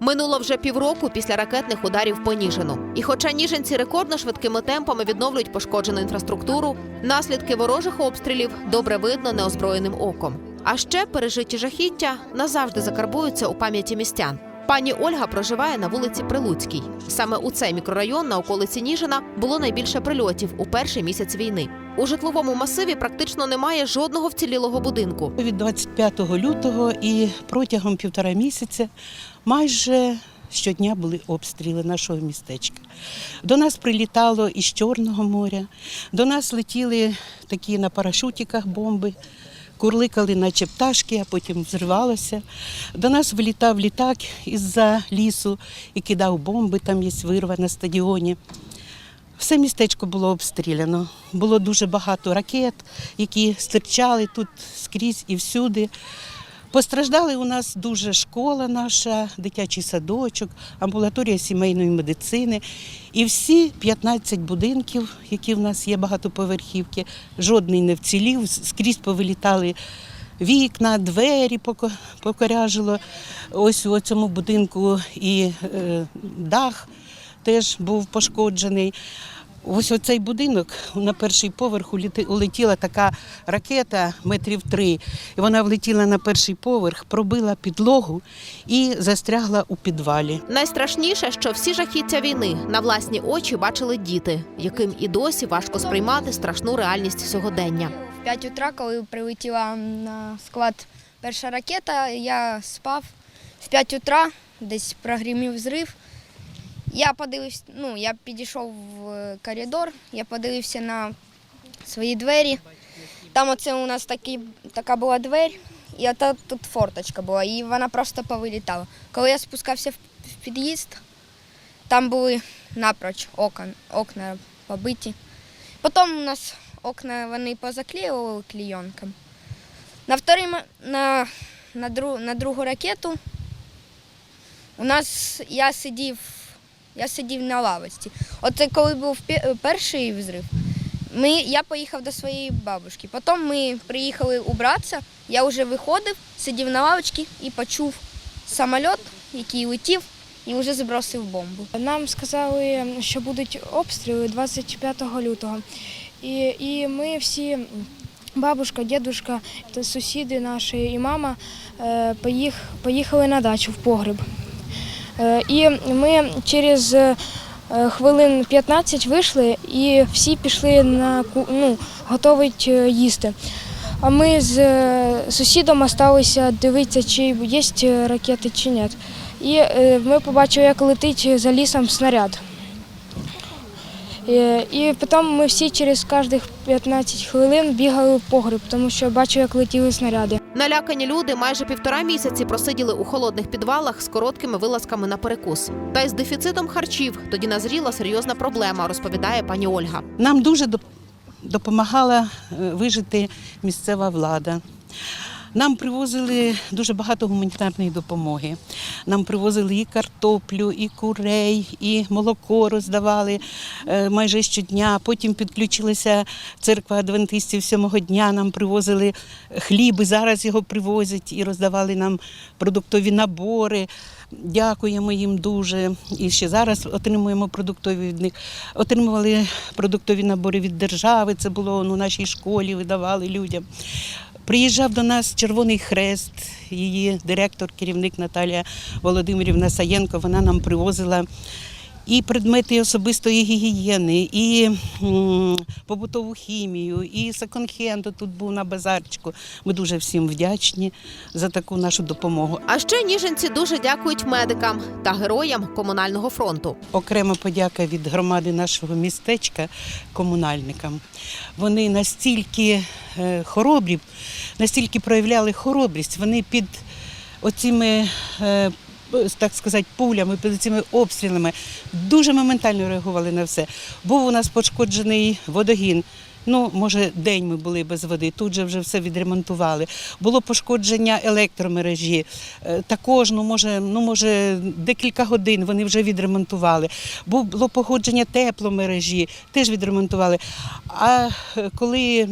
Минуло вже півроку після ракетних ударів по Ніжину. І хоча ніжинці рекордно швидкими темпами відновлюють пошкоджену інфраструктуру, наслідки ворожих обстрілів добре видно неозброєним оком. А ще пережиті жахіття назавжди закарбуються у пам'яті містян. Пані Ольга проживає на вулиці Прилуцькій. Саме у цей мікрорайон на околиці Ніжина було найбільше прильотів у перший місяць війни. У житловому масиві практично немає жодного вцілілого будинку. Від 25 лютого і протягом півтора місяця майже щодня були обстріли нашого містечка. До нас прилітало із Чорного моря, до нас летіли такі на парашутиках бомби. Курликали, наче пташки, а потім взривалося. До нас вилітав літак із-за лісу і кидав бомби, там є вирва на стадіоні. Все містечко було обстріляно. Було дуже багато ракет, які стирчали тут скрізь і всюди. Постраждали у нас дуже школа наша, дитячий садочок, амбулаторія сімейної медицини. І всі 15 будинків, які в нас є багатоповерхівки, жодний не вцілів, скрізь повилітали вікна, двері покоряжило. Ось у цьому будинку і е, дах теж був пошкоджений. Ось оцей будинок на перший поверх улетіла така ракета метрів три. І вона влетіла на перший поверх, пробила підлогу і застрягла у підвалі. Найстрашніше, що всі жахіття війни на власні очі бачили діти, яким і досі важко сприймати страшну реальність сьогодення. В 5 утра, коли прилетіла на склад перша ракета, я спав. В 5 утра десь прогримів взрив. Я подивився, ну, я підійшов в коридор, я подивився на свої двері. Там оце у нас такі, така була двері, і ота тут форточка була, і вона просто повилітала. Коли я спускався в під'їзд, там були напроч окон, окна побиті. Потім у нас окна вони позаклеювали клейонком. На, вторий, на, на, дру, на другу ракету у нас я сидів, я сидів на лавочці. Оце коли був перший взрив, ми, я поїхав до своєї бабушки. Потім ми приїхали убратися, я вже виходив, сидів на лавочці і почув самоліт, який летів і вже збросив бомбу. Нам сказали, що будуть обстріли 25 лютого. І, і ми всі, бабушка, дідушка, сусіди наші і мама е, поїх, поїхали на дачу в погреб. Е, І ми через е, хвилин 15 вийшли і всі пішли на ну, готовить е, їсти. А ми з сусідом залишилися дивитися, чи є ракети чи ні. І ми побачили, як летить за лісом снаряд. Е, І потім ми всі через кожних 15 хвилин бігали в погреб, тому що бачив, як летіли снаряди. Налякані люди майже півтора місяці просиділи у холодних підвалах з короткими вилазками на перекус. Та й з дефіцитом харчів тоді назріла серйозна проблема, розповідає пані Ольга. Нам дуже доп- допомагала е, вижити місцева влада. Нам привозили дуже багато гуманітарної допомоги. Нам привозили і картоплю, і курей, і молоко роздавали е, майже щодня. Потім підключилася церква адвентистів сьомого дня. Нам привозили хліб, і зараз його привозять і роздавали нам продуктові набори. Дякуємо їм дуже. І ще зараз отримуємо продуктові від них. Отримували продуктові набори від держави. Це було ну, нашій школі, видавали людям. Приїжджав до нас Червоний Хрест, її директор, керівник Наталія Володимирівна Саєнко. Вона нам привозила і предмети особистої гігієни, і м, побутову хімію, і секонд-хенд тут був на базарчику. Ми дуже всім вдячні за таку нашу допомогу. А ще ніженці дуже дякують медикам та героям комунального фронту. Окрема подяка від громади нашого містечка комунальникам. Вони настільки е, хоробрі, настільки проявляли хоробрість. Вони під оціми, е, так сказати, пулями, під цими обстрілами дуже моментально реагували на все. Був у нас пошкоджений водогін. Ну, може, день ми були без води, тут же вже все відремонтували. Було пошкодження електромережі. Е, Також, ну може, ну може, декілька годин вони вже відремонтували. Бу- Було погодження тепломережі, теж відремонтували. А е, коли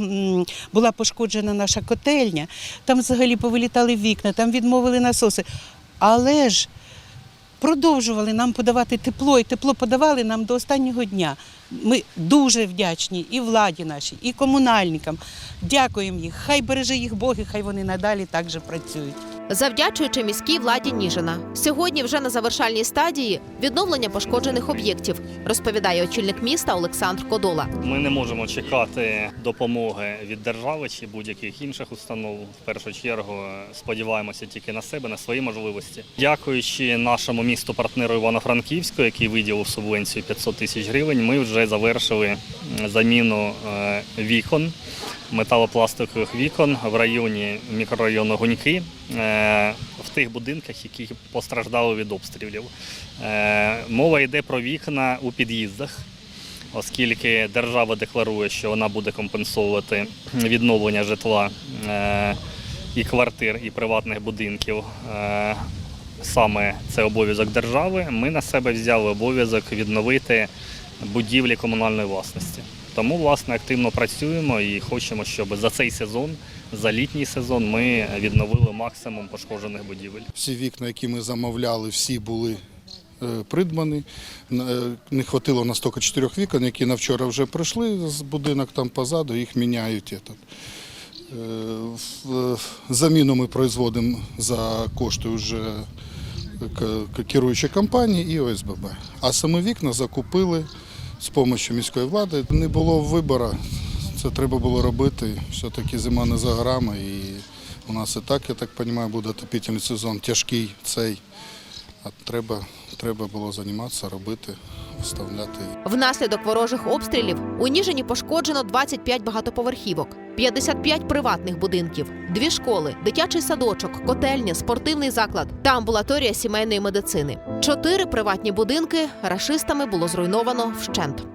була пошкоджена наша котельня, там взагалі повилітали вікна, там відмовили насоси. Але ж продовжували нам подавати тепло, і тепло подавали нам до останнього дня. Ми дуже вдячні і владі нашій, і комунальникам. Дякуємо їх. Хай береже їх Бог, і хай вони надалі так же працюють. Завдячуючи міській владі Ніжина, сьогодні вже на завершальній стадії відновлення пошкоджених об'єктів, розповідає очільник міста Олександр Кодола. Ми не можемо чекати допомоги від держави чи будь-яких інших установ. В першу чергу сподіваємося тільки на себе, на свої можливості. Дякуючи нашому місту партнеру Івано-Франківську, який виділив субвенцію 500 тисяч гривень, ми вже завершили заміну е, вікон. Металопластикових вікон в районі мікрорайону Гуньки е, в тих будинках, які постраждали від обстрілів. Е, Мова йде про вікна у під'їздах оскільки держава декларує, що вона буде компенсовувати відновлення житла е, і квартир, і приватних будинків. Саме це обов'язок держави. Ми на себе взяли обов'язок відновити будівлі комунальної власності. Тому, власне, активно працюємо і хочемо, щоб за цей сезон, за літній сезон, ми відновили максимум пошкоджених будівель. Всі вікна, які ми замовляли, всі були е, придбані. Е, Не хватило на чотирьох вікон, які на вчора вже прийшли з будинок там позаду, їх міняють. Е, Заміну ми производимо за кошти вже керуючої компанії і ОСББ. А саме вікна закупили з допомогою міської влади. Не було вибору, це треба було робити. Все-таки зима не за горами. І у нас і так, я так розумію, буде отопительний сезон тяжкий цей. А треба, треба було займатися, робити, вставляти. Внаслідок ворожих обстрілів у Ніжині пошкоджено 25 багатоповерхівок, 55 приватних будинків, дві школи, дитячий садочок, котельня, спортивний заклад та амбулаторія сімейної медицини. Чотири приватні будинки рашистами було зруйновано вщент.